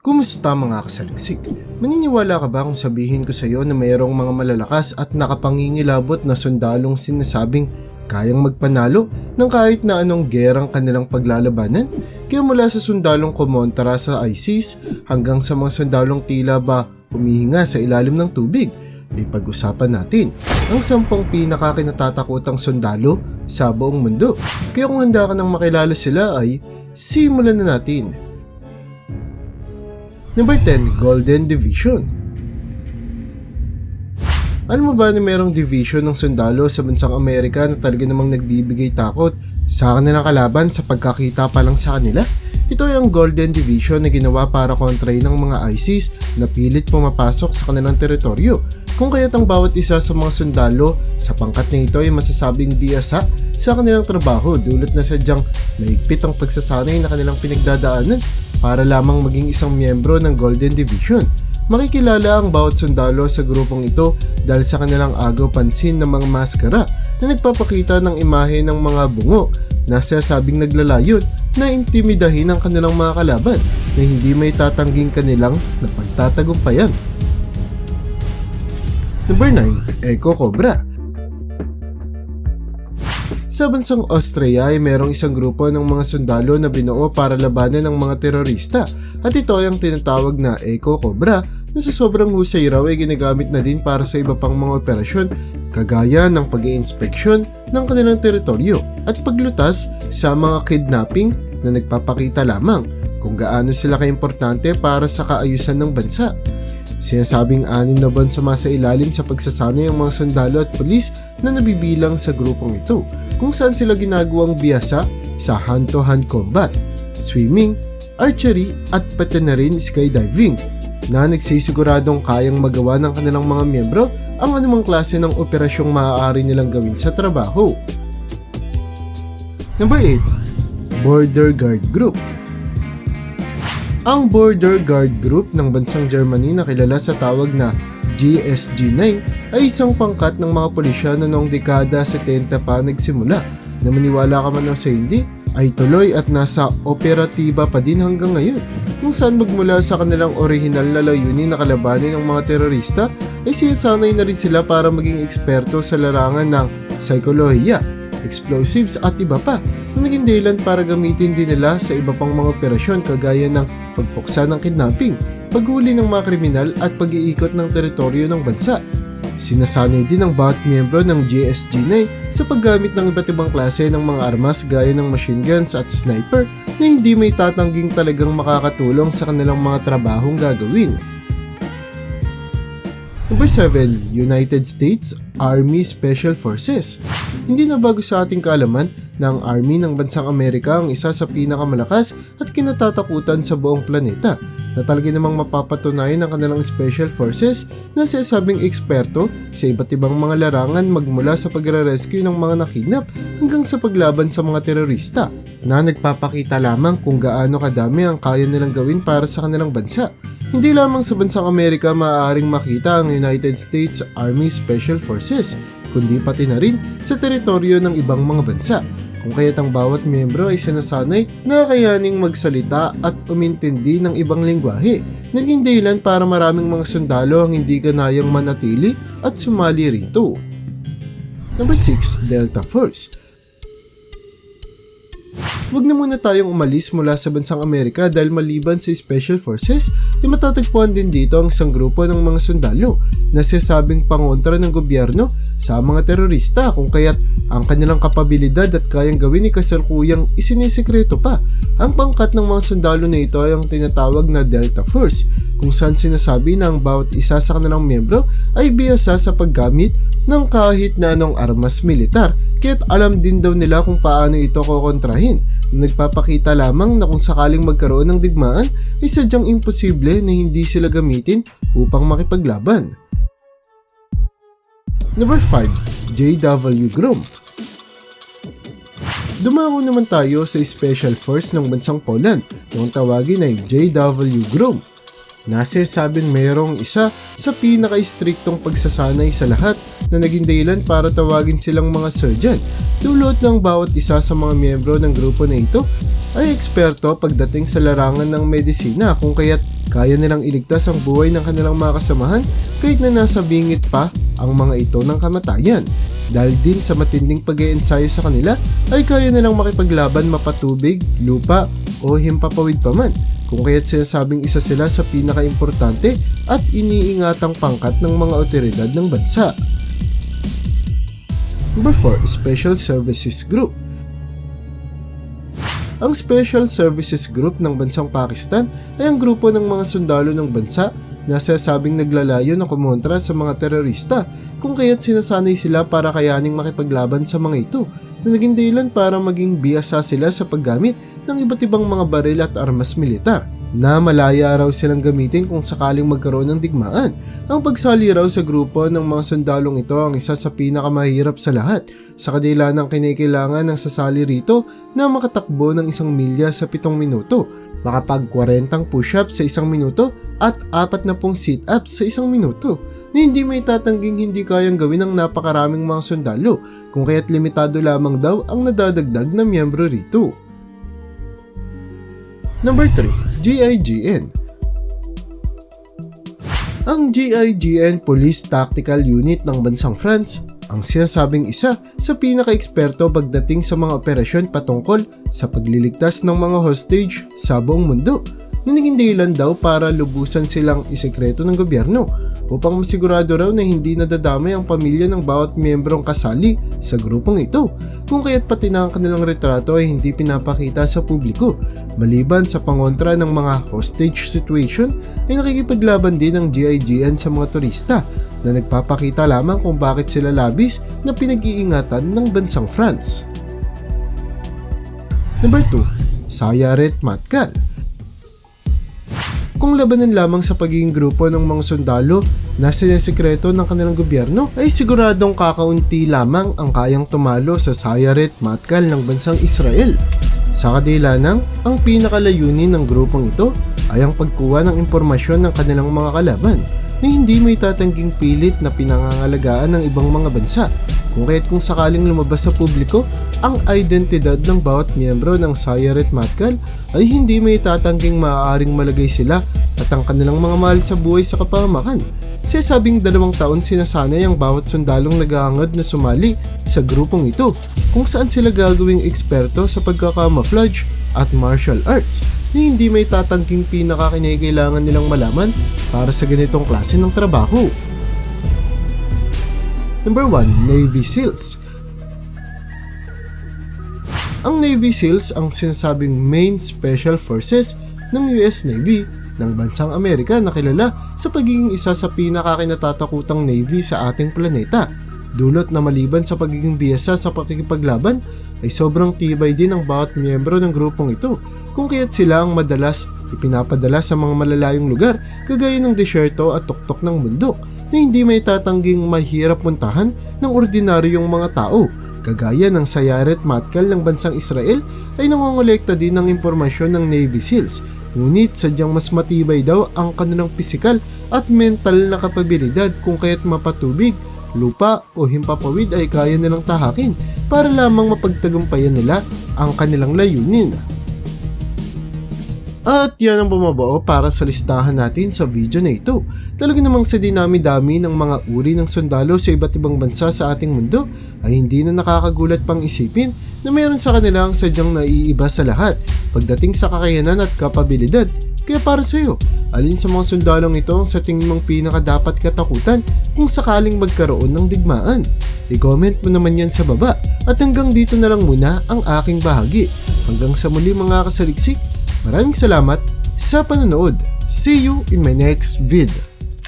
Kumusta mga kasaliksik? Maniniwala ka ba kung sabihin ko sa iyo na mayroong mga malalakas at nakapangingilabot na sundalong sinasabing kayang magpanalo ng kahit na anong gerang kanilang paglalabanan? Kaya mula sa sundalong kumontra sa ISIS hanggang sa mga sundalong tila ba humihinga sa ilalim ng tubig, ay pag-usapan natin ang sampung pinakakinatatakutang sundalo sa buong mundo. Kaya kung handa ka nang makilala sila ay simulan na natin. Number 10, Golden Division. Alam mo ba na mayroong division ng sundalo sa bansang Amerika na talaga namang nagbibigay takot sa kanilang kalaban sa pagkakita pa lang sa kanila? Ito ay ang Golden Division na ginawa para kontrahin ng mga ISIS na pilit pumapasok sa kanilang teritoryo. Kung kaya't ang bawat isa sa mga sundalo sa pangkat na ito ay masasabing biyasa sa kanilang trabaho dulot na sadyang maigpit ang pagsasanay na kanilang pinagdadaanan para lamang maging isang miyembro ng Golden Division. Makikilala ang bawat sundalo sa grupong ito dahil sa kanilang agaw pansin ng mga maskara na nagpapakita ng imahe ng mga bungo na sasabing naglalayon na intimidahin ang kanilang mga kalaban na hindi may tatangging kanilang na pagtatagumpayan. Number 9, Echo Cobra. Sa bansang Austria ay merong isang grupo ng mga sundalo na binuo para labanan ng mga terorista at ito ay ang tinatawag na Echo Cobra na sa sobrang husay raw ay ginagamit na din para sa iba pang mga operasyon kagaya ng pag inspeksyon ng kanilang teritoryo at paglutas sa mga kidnapping na nagpapakita lamang kung gaano sila kaimportante para sa kaayusan ng bansa. Sinasabing anim na buwan sa masa ilalim sa pagsasanay ang mga sundalo at polis na nabibilang sa grupong ito kung saan sila ginagawang biyasa sa hand-to-hand combat, swimming, archery at pati na rin skydiving na nagsisiguradong kayang magawa ng kanilang mga miyembro ang anumang klase ng operasyong maaari nilang gawin sa trabaho. Number 8. Border Guard Group ang Border Guard Group ng bansang Germany na kilala sa tawag na GSG-9 ay isang pangkat ng mga pulisyano noong dekada 70 pa nagsimula. Na maniwala ka man o sa hindi ay tuloy at nasa operatiba pa din hanggang ngayon. Kung saan magmula sa kanilang orihinal na layunin na kalabanin ng mga terorista ay sinasanay na rin sila para maging eksperto sa larangan ng psikolohiya, explosives at iba pa na naging dahilan para gamitin din nila sa iba pang mga operasyon kagaya ng pagpuksa ng kidnapping, paghuli ng mga kriminal at pag-iikot ng teritoryo ng bansa. Sinasanay din ang bawat miyembro ng GSG-9 sa paggamit ng iba't ibang klase ng mga armas gaya ng machine guns at sniper na hindi may tatangging talagang makakatulong sa kanilang mga trabahong gagawin. Number 7, United States Army Special Forces. Hindi na bago sa ating kaalaman na ang Army ng Bansang Amerika ang isa sa pinakamalakas at kinatatakutan sa buong planeta na talaga namang mapapatunayan ng kanilang Special Forces na sasabing eksperto sa iba't ibang mga larangan magmula sa pagre-rescue ng mga nakidnap hanggang sa paglaban sa mga terorista na nagpapakita lamang kung gaano kadami ang kaya nilang gawin para sa kanilang bansa. Hindi lamang sa bansang Amerika maaaring makita ang United States Army Special Forces, kundi pati na rin sa teritoryo ng ibang mga bansa. Kung kaya't ang bawat miyembro ay sinasanay na kayaning magsalita at umintindi ng ibang lingwahe, naging dahilan para maraming mga sundalo ang hindi ganayang manatili at sumali rito. Number 6, Delta Force. Huwag na muna tayong umalis mula sa bansang Amerika dahil maliban sa Special Forces, ay matatagpuan din dito ang isang grupo ng mga sundalo na sasabing pangontra ng gobyerno sa mga terorista kung kaya't ang kanilang kapabilidad at kayang gawin ni kasalukuyang isinisikreto pa. Ang pangkat ng mga sundalo na ito ay ang tinatawag na Delta Force kung saan sinasabi na ang bawat isa sa kanilang miyembro ay biyasa sa paggamit ng kahit na anong armas militar kaya't alam din daw nila kung paano ito kokontrahin nagpapakita lamang na kung sakaling magkaroon ng digmaan ay sadyang imposible na hindi sila gamitin upang makipaglaban. Number 5. JW Grom Dumako naman tayo sa Special Force ng bansang Poland na ang tawagin ay JW Grom. Nasasabing mayroong isa sa pinaka-istriktong pagsasanay sa lahat na naging dahilan para tawagin silang mga surgeon. Dulot ng bawat isa sa mga miyembro ng grupo na ito ay eksperto pagdating sa larangan ng medisina kung kaya't kaya nilang iligtas ang buhay ng kanilang mga kasamahan kahit na nasa bingit pa ang mga ito ng kamatayan. Dahil din sa matinding pag ensayo sa kanila ay kaya nilang makipaglaban mapatubig, lupa o himpapawid pa man kung kaya't sinasabing isa sila sa pinakaimportante at iniingatang pangkat ng mga otoridad ng bansa. 4, Special Services Group. Ang Special Services Group ng bansang Pakistan ay ang grupo ng mga sundalo ng bansa na sinasabing naglalayo na kumontra sa mga terorista kung kaya't sinasanay sila para kayaning makipaglaban sa mga ito na naging dahilan para maging biyasa sila sa paggamit ng iba't ibang mga baril at armas militar na malaya raw silang gamitin kung sakaling magkaroon ng digmaan. Ang pagsali raw sa grupo ng mga sundalong ito ang isa sa pinakamahirap sa lahat sa kadila ng kinikailangan ng sasali rito na makatakbo ng isang milya sa pitong minuto, makapag 40 push-ups sa isang minuto at 40 sit-ups sa isang minuto na hindi may tatangging hindi kayang gawin ng napakaraming mga sundalo kung kaya't limitado lamang daw ang nadadagdag na miyembro rito. Number 3, GIGN. Ang GIGN Police Tactical Unit ng bansang France ang sinasabing isa sa pinaka-eksperto pagdating sa mga operasyon patungkol sa pagliligtas ng mga hostage sa buong mundo na naging daw para lubusan silang isekreto ng gobyerno upang masigurado raw na hindi nadadamay ang pamilya ng bawat miyembrong kasali sa grupong ito kung kaya't pati na ang kanilang retrato ay hindi pinapakita sa publiko. Maliban sa pangontra ng mga hostage situation ay nakikipaglaban din ang GIGN sa mga turista na nagpapakita lamang kung bakit sila labis na pinag-iingatan ng bansang France. Number 2. Sayaret Matkal kung labanan lamang sa pagiging grupo ng mga sundalo na sinesekreto ng kanilang gobyerno ay siguradong kakaunti lamang ang kayang tumalo sa Sayaret Matkal ng bansang Israel. Sa kadila ng, ang pinakalayunin ng grupong ito ay ang pagkuha ng impormasyon ng kanilang mga kalaban na hindi may tatangging pilit na pinangangalagaan ng ibang mga bansa kung kaya't kung sakaling lumabas sa publiko, ang identidad ng bawat miyembro ng Sayaret Matkal ay hindi may tatangging maaaring malagay sila at ang kanilang mga mahal sa buhay sa kapamakan. Sa sabing dalawang taon sinasanay ang bawat sundalong nagahangad na sumali sa grupong ito kung saan sila gagawing eksperto sa pagkakamaflage at martial arts na hindi may tatangking pinakakinakailangan nilang malaman para sa ganitong klase ng trabaho. Number 1, Navy SEALs. Ang Navy SEALs ang sinasabing main special forces ng US Navy ng bansang Amerika na kilala sa pagiging isa sa pinakakinatatakutang Navy sa ating planeta. Dulot na maliban sa pagiging biyasa sa pakikipaglaban ay sobrang tibay din ang bawat miyembro ng grupong ito kung kaya't sila ang madalas ipinapadala sa mga malalayong lugar kagaya ng desyerto at tuktok ng bundok na hindi may tatangging mahirap puntahan ng ordinaryong mga tao. Kagaya ng Sayaret Matkal ng bansang Israel ay nangongolekta din ng impormasyon ng Navy SEALs ngunit sadyang mas matibay daw ang kanilang pisikal at mental na kapabilidad kung kaya't mapatubig, lupa o himpapawid ay kaya nilang tahakin para lamang mapagtagumpayan nila ang kanilang layunin. At yan ang bumabao para sa listahan natin sa video na ito. Talaga namang sa dinami-dami ng mga uri ng sundalo sa iba't ibang bansa sa ating mundo ay hindi na nakakagulat pang isipin na mayroon sa kanila ang sadyang naiiba sa lahat pagdating sa kakayanan at kapabilidad. Kaya para sa iyo, alin sa mga sundalong ito ang sa tingin mong pinaka dapat katakutan kung sakaling magkaroon ng digmaan? I-comment mo naman yan sa baba at hanggang dito na lang muna ang aking bahagi. Hanggang sa muli mga kasaliksik, Maraming salamat sa panonood. See you in my next vid.